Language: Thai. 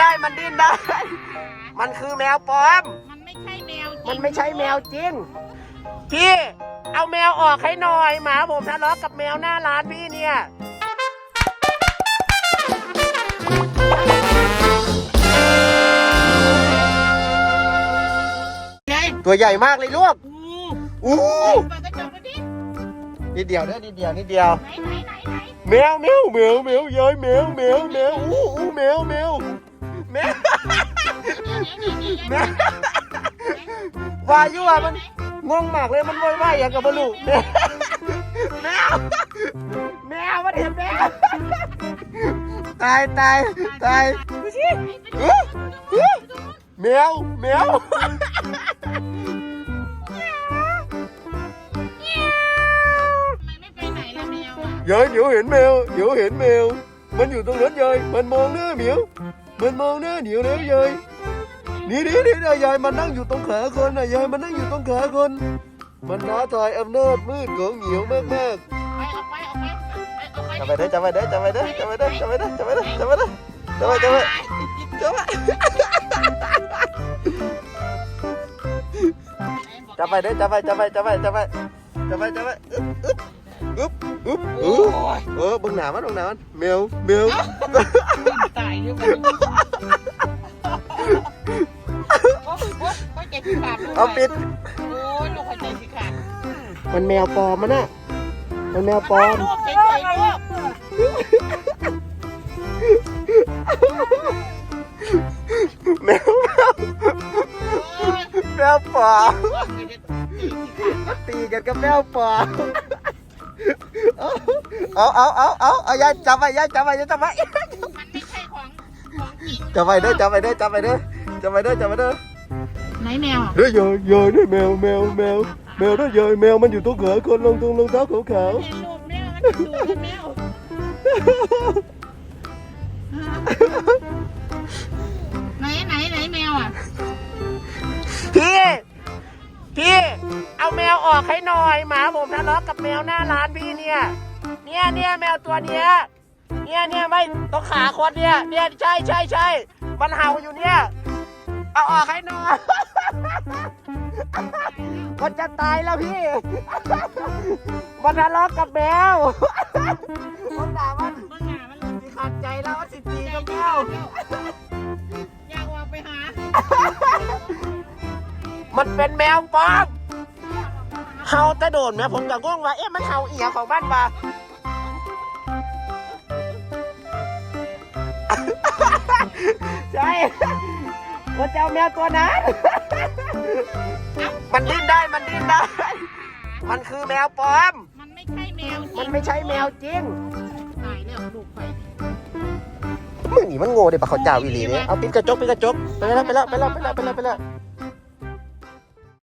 ได้ มันดิ้นได้ มันคือแมวปลอม มันไม่ใช่แมวจริงมันไม่ใช่แมวจริง พี่ เอาแมวออกให้หน่อยหมาผมทะเลาะกับแมวหน้าร้านพี่เนี่ย ไงตัวใหญ่มากเลยลูกอู้อู้เปิดกระจกดูดินิดเดียวเด้อนิดเดียวนิดเดียวไหนไหนไหนไหนแมวแมวแมวแมวเย้ยแมวแมวแมวอู้อู้แมวแมว แมวแมววายุอะมันงงมากเลยมันว่ายว่ายอย่างกับบลูแมวแมวแมวมันเห็นแมวตายตายตายอื้ออื้อแมวแมวมันไม่ไปไหนละแมวอะยายเดี๋ยวเห็นแมวเดี๋ยวเห็นแมวมันอยู่ตรงนั้นยายมันมองหน้าเหมียว มันมองหน้าเหนียวแล้วยายนี่นี่นี่นะยายมันนั่งอยู่ตรงขาคนนะยายมันนั่งอยู่ตรงขาคน มันท้าทายอำนาจมืดของเหมียวมากมากไปออกไปออกไปออกไปๆจับไปเด้อจับไปเด้อจับไปเด้อจับไปเด้อจับไปเด้อจับไปเด้อจับไปเด้อจับไปจับไปจับไปจับไปเด้อจับไปจับไปจับไปจับไปจับไปจับไป อึ๊บอึ๊บอึ๊บอึ๊บเออบึงหนามันบึงหนามันแมวแมวตายด้วยกันโอ้ยโอ้ยโอ้ยใจสิขาดลูกเอาปิด โอ้ยลูกหัวใจสิขาดมันแมวปลอมมันน่ะ มันแมวปลอม ลูกเฉยๆลูกแมวโอ้ยแมวปลอมลูกเฉยๆใจสิขาด ตีกันกับแมวปลอม เอาเอาเอาเอาเอายายจับไว้ยายจับไว้ยายจับไว้มันไม่ใช่ของของจริงจับไว้เด้อจับไว้เด้อจับไว้เด้อจับไว้เด้อจับไว้เด้อไหนแมวอะเด้อยายยายเด้อแมวแมวแมวแมวเด้อยายแมวมันอยู่ตรงขาคนลงตรงรองเท้าขาวเห็นรูปแมวมันจะดูแมว อาแมวออกให้หน่อยหมาผมทะเลาะกับแมวหน้าร้านพี่เนี่ย เนี่ยเนี่ยแมวตัวเนี้ยเนี่ยเนี่ยไม่ต้องขาคนเนี่ยเนี่ยใช่ใช่ใช่มันเห่าอยู่เนี่ยเอาออกให้หน่อยมันจะตายแล้วพี่ มันทะเลาะกับแมวมันด่ามันเมื่อหนามันหลุดสิขาดใจแล้วว่าสิตีกับแมวอยากออกไปหา มันเป็นแมวปลอม เห่าแต่โดนแม่ผมกับง่วงว่า เอ๊ะมันเห่าเอียของบ้านปะใช่มันจะเอาแมวตัวนั้น มันดิ้นได้มันดิ้นได้ มันคือแมวปลอม มันไม่ใช่แมวจริงมันไม่ใช่แมวจริงตายแล้วลูกไปมึงนี่มันโง่เดี๋ยวปะเขาเจ้าอีหลีเนี่ยเอาปิดกระจกปิดกระจกไปแล้วไปแล้วไปแล้วไปแล้วไปแล้วไปแล้ว